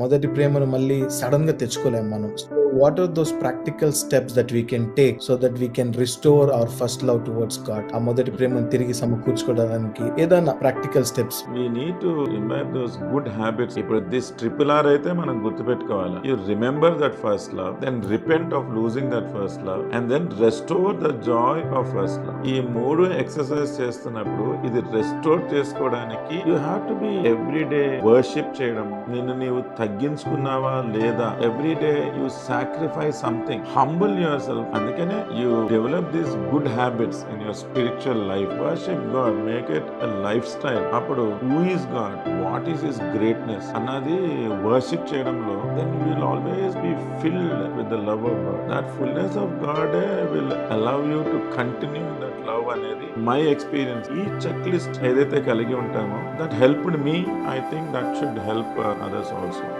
మొదటి ప్రేమను మళ్ళీ సడన్గా తెచ్చుకోలేం మనం. So what are those practical steps that we can take so that we can restore our first love towards God ఆ మొదటి ప్రేమను తిరిగి సమకూర్చుకోవడానికి ఏదైనా practical steps we need to remember those good habits ఇప్పుడు దిస్ ట్రిపుల్ ఆర్ అయితే మనం గుర్తుపెట్టుకోవాలి. You remember that first love then repent of losing that first love and then restore the joy of first love ఈ మూడు exercise చేస్తున్నప్పుడు ఇది restore చేసుకోవడానికి you have to be every day worship చేయడం. నిన్ను నీవు తగ్గించుకున్నావా లేదా? Every day you sacrifice something humble yourself అందుకనే you develop these good habits in your spiritual life worship God make it lifestyle అప్పుడు who is God what is his greatness అన్నది worship చేయడంలో then will always be filled with the love of God that fullness of God will allow you to continue that love అనేది my experience ఈ checklist ఏదైతే కలిగి ఉంటామో that helped me I think that should help others also